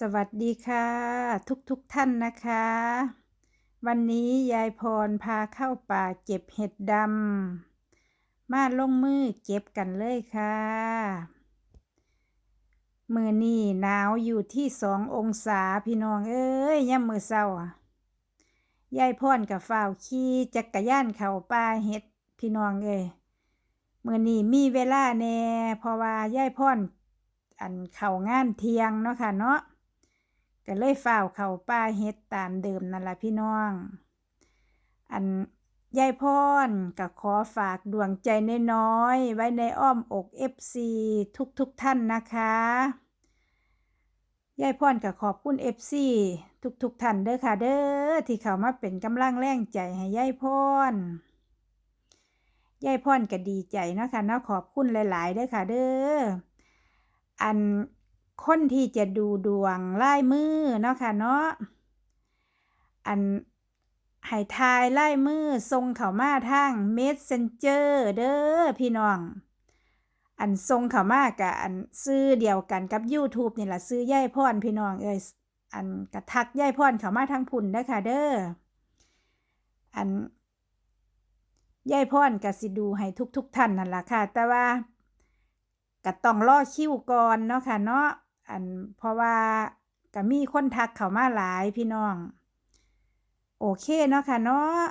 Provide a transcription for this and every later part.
สวัสดีค่ะทุกๆทท่านนะคะ วันนี้ยายพรพาเข้าป่าเก็บเห็ดดำมาลงมือเก็บกันเลยค่ะ มือนี่หนาวอยู่ที่สององศาพี่น้องเอ้ยย่ำมือเศร้ายายพรกับฝ่าวขี่จักรยานเข้าป่าเห็ดพี่น้องเอ้ยมือนี่มีเวลาแน่เพราะว่ายายพรอันเข้างานเทียงเนาะค่ะเนาะ ก็เลยฝ้าวเข้าป่าเฮ็ดตามเดิมนั่นล่ะพี่น้อง อันยายพรก็ขอฝากดวงใจน้อยๆไว้ในอ้อมอก FC ทุกๆทท่านนะคะยายพรก็ขอบคุณ FC ทุกๆทท่านเด้อค่ะเด้อที่เข้ามาเป็นกำลังแรงใจให้ยายพรยายพรก็ดีใจเนาะค่ะเนาะขอบคุณหลายๆเด้อค่ะเด้ออัน คนที่จะดูดวงลายมือเนาะค่ะเนาะอันให้ทายลายมือทรงเข้ามาทาง Messenger เด้อพี่น้อง อันทรงเข้ามากะอันซื้อเดียวกันกับ YouTube นี่แหละซื้อย่ายพรพี่น้องเอ้ยอันกระทักย่ายพรเข้ามาทางพุ่นเด้อค่ะเด้ออันย่ายพรก็สิดูให้ทุกๆทท่านนั่นแหละค่ะ แต่ว่าก็ต้องรอคิวก่อนเนาะค่ะเนาะ อันเพราะว่าก็มีคนทักเข้ามาหลายพี่น้อง โอเคเนาะค่ะเนาะ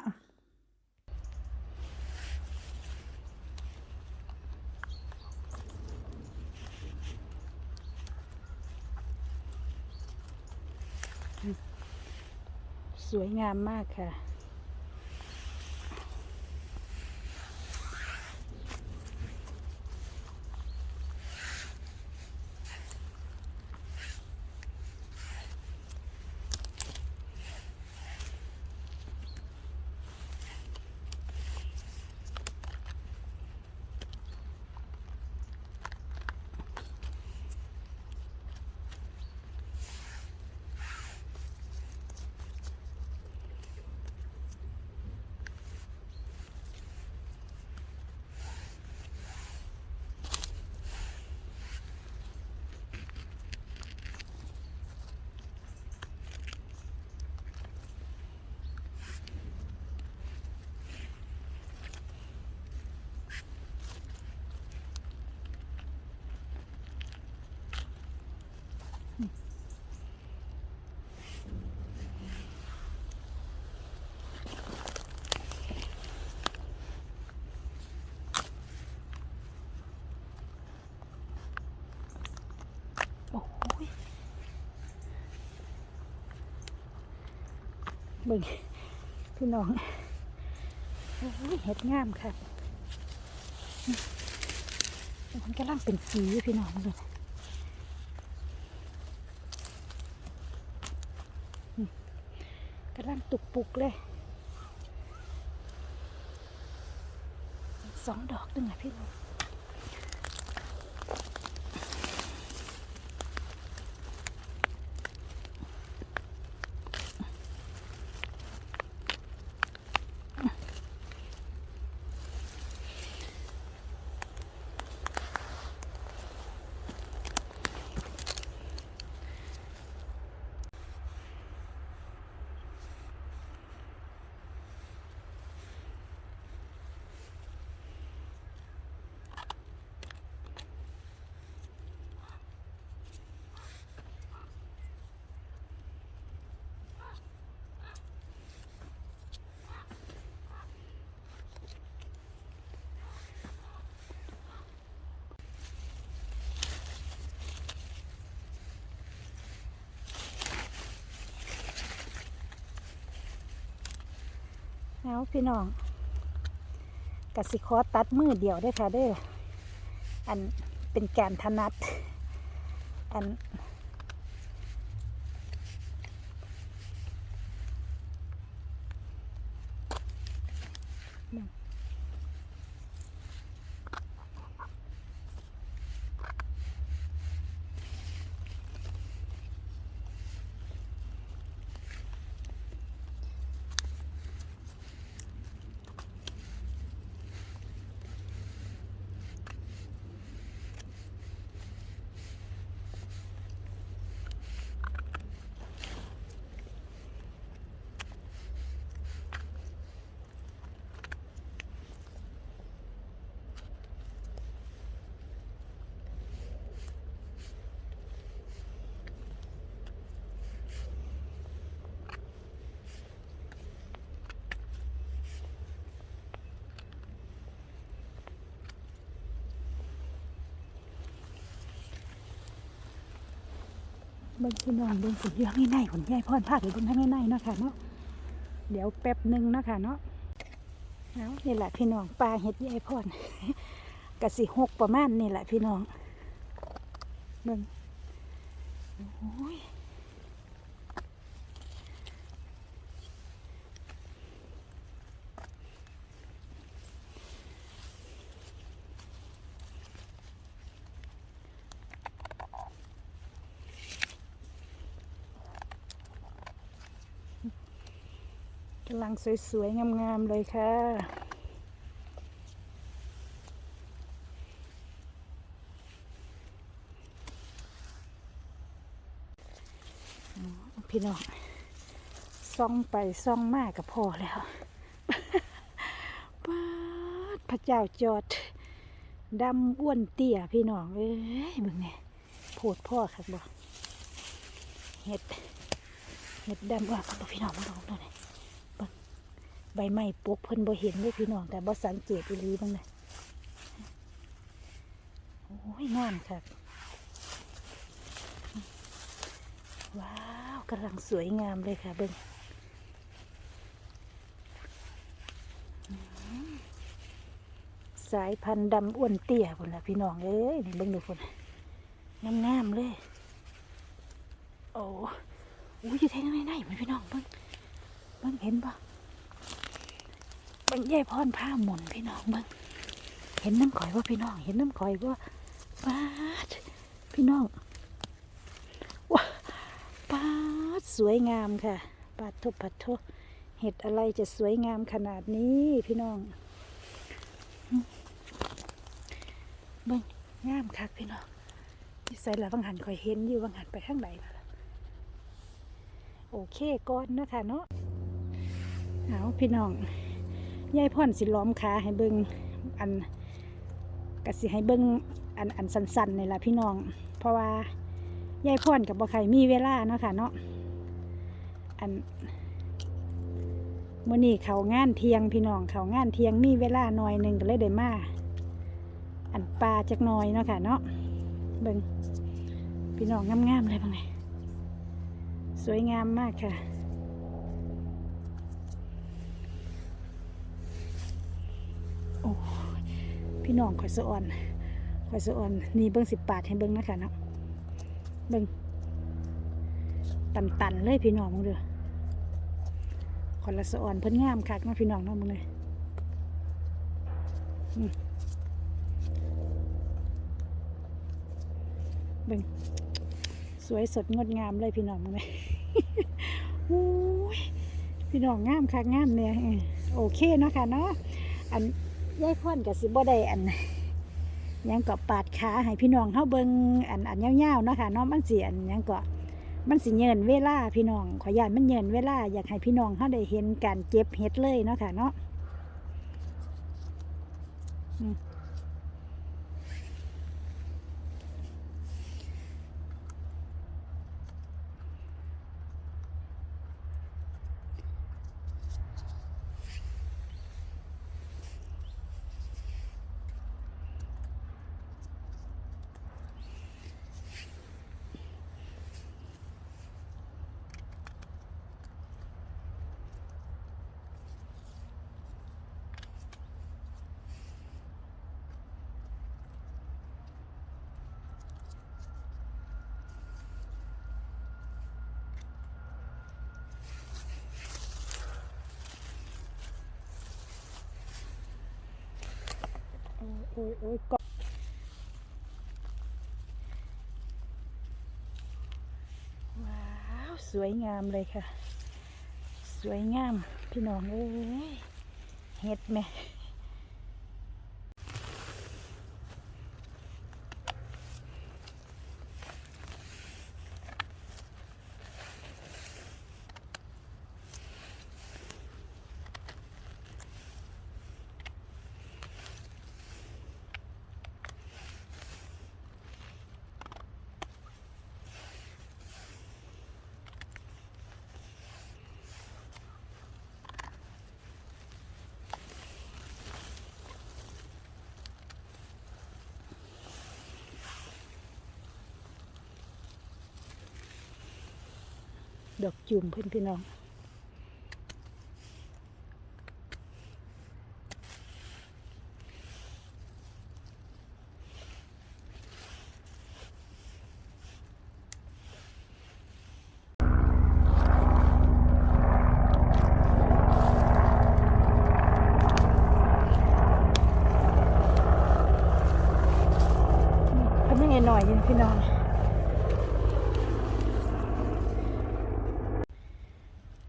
สวยงามมากค่ะ โอ้ยเบิ่งพี่น้องเห็ดงามค่ะมันกำลังเป็นสีพี่น้องเลยกำลังตุกปุกเลย สองดอกตึงอะพี่น้อง เอาพี่น้องกสิคอตัดมือเดียวได้ค่ะเด้ออันเป็นแกนธนัด อันหนึ่ง เบิ่งพี่น้องเบิ่งสีเรื่องง่ายๆผลยายพอนภาไปเบิ่งทางง่ายๆเนาะค่ะเนาะเดี๋ยวแป๊บหนึ่งเนาะค่ะเนาะเอานี่แหละพี่น้องปลาเห็ดยายพรกะสิหกประมาณนี่แหละพี่น้องเบิ่งโอ้ย ลังสวยๆ งามๆ เลยค่ะ พี่น้องซ่องไปซ่องมากกับพอแล้วปาดพระเจ้าจอดดำอ้วนเตี้ยพี่น้องเอ้ยเบิ่งเนี่ยโพดพ่อครับบ่เห็ดเห็ดดำว่าครับพี่น้องมาลองดูหน่อย ใบไม้ปกเพิ่นบ่เห็นเลยพี่น้องแต่บ่สังเกตอีหลีบ้างนะโอ้ยงามครับว้าวกำลังสวยงามเลยค่ะเบิ้งสายพันธุ์ดำอ้วนเตี้ยพุ่นละพี่น้องเอ้ยนี่เบิ้งดูพุ่นงามงามเลย โอ้ยอยู่แทงไหนไหนมันพี่น้องเบิ้งเบิ้งเห็นปะ เบิ้งยายพรผ้าหมุนพี่น้องเบิ้งเห็นน้ำข่อยว่าพี่น้อง เห็นน้ำข่อยว่าป้าดพี่น้องว้าปาดสวยงามค่ะปาดทุบปัดทุเห็ดอะไรจะสวยงามขนาดนี้พี่น้องเบิ่งงามคักพี่น้องที่ใส่ละบางหันคอยเห็นอยู่บางหันไปข้างไหนล่ะโอเคก่อนเนาะคะเนาะเอาพี่น้อง ยายพ่อนสิล้อมขาให้เบิ่งอันกสิให้เบิ่งอันอันสันๆนี่ละพี่น้อง เพราะว่ายายพรกับบ่ใครมีเวลาเนาะค่ะเนาะอันมื้อนี้เขางานเทียงพี่น้องเขางานเทียงมีเวลาหน่อยหนึ่งก็เลยได้มาอันปลาจักหน่อยเนาะค่ะเนาะเบิ่งพี่น้องงามๆเลยบ้างไงสวยงามมากค่ะ พี่น้องข่อยสะอ่อนข่อยสะอ่อนนี่เบิ่งสิบปาทให้เบิ่งนะคะเนาะเบิ่งตันๆเลยพี่น้องมึงเด้อขอนละสะอ่อนเพิ่นงามคักนะพี่น้องเนาะมึงเลยเบิ่งสวยสดงดงามเลยพี่น้องมึงเลยโอ้ยพี่น้องงามคักงามเนี่ยโอเคเนาะค่ะเนาะอัน ยายพ่อนกับสิบ่ได้อันยังก็ปาดขาให้พี่น้องเฮาเบิ่งอันอันยาวๆเนาะค่ะเนาะมันสิอันยังก็มันสิเยินเวลาพี่น้องขออนุญาตมันเยินเวลาอยากให้พี่น้องเฮาได้เห็นการเก็บเห็ดเลยเนาะค่ะเนาะ โอ้ยโอ้ยกว้าวสวยงามเลยค่ะ สวยงามพี่น้องเอ้ยเห็ดไหม ดอกจุ่มเพื่อนพี่น้องหน่อยยังพี่น้อง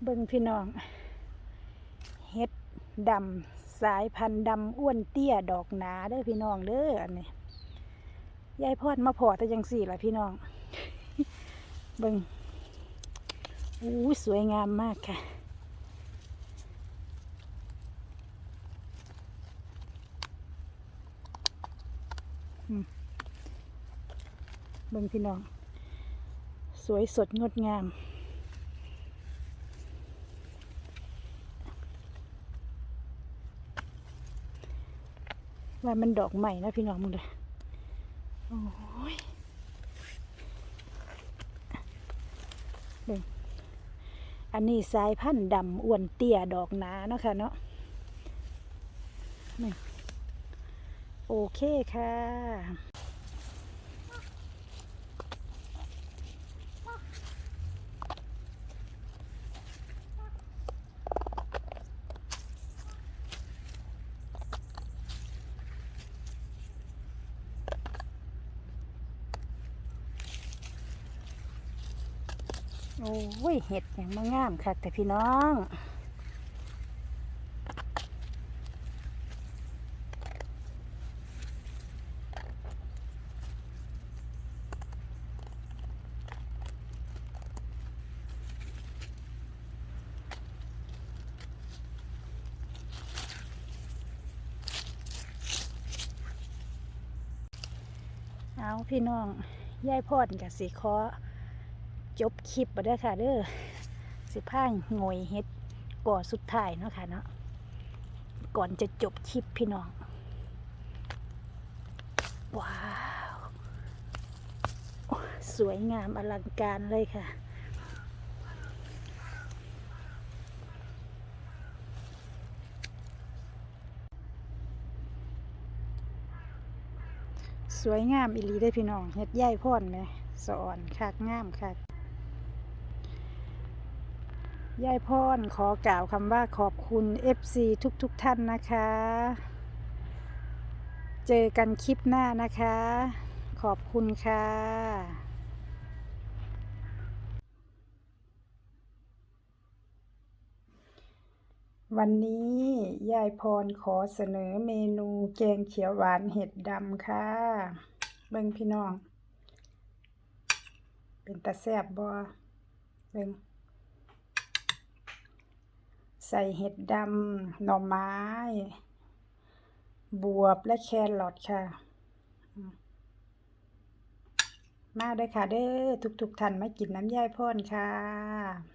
เบิ่ง พี่น้อง เฮ็ดดำสายพันธุ์ดำอ้วนเตี้ยดอกหนาเด้อพี่น้องเด้ออันนี้ยายพอดมาพอแต่ยังสี่ละพี่น้องเบิ่งอู้สวยงามมากค่ะ เบิ่งพี่น้อง สวยสดงดงาม ว่ามันดอกใหม่นะพี่น้องมึงเลยโอ้ยเบิ่งอันนี้สายพันธุ์ดำอ้วนเตี้ยดอกหนาเนาะค่ะเนาะโอเคค่ะ โอ้ยเห็ดอย่างมางามค่ะแต่พี่น้องเอาพี่น้องยายพอดกับสิขอ จบคลิปไปได้ค่ะเด้อสิพางงวยเฮ็ดก่อนสุดท้ายเนาะค่ะเนาะก่อนจะจบคลิปพี่น้องว้าวสวยงามอลังการเลยค่ะสวยงามอีหลีได้พี่น้องเฮ็ดย่ายพ่อนไหมสอนคักงามคัก ยายพ่อนขอกล่าวคำว่าขอบคุณ FC ทุกๆทท่านนะคะ เจอกันคลิปหน้านะคะ ขอบคุณค่ะวันนี้ยายพรขอเสนอเมนูแกงเขียวหวานเห็ดดำค่ะ เบิ่งพี่น้อง เป็นตาแซบบ่เบิ่ง ใส่เห็ดดำหน่อไม้ บวบและแครอทค่ะ มาเด้อค่ะเด้อทุกๆท่านมากินน้ำยายพรค่ะ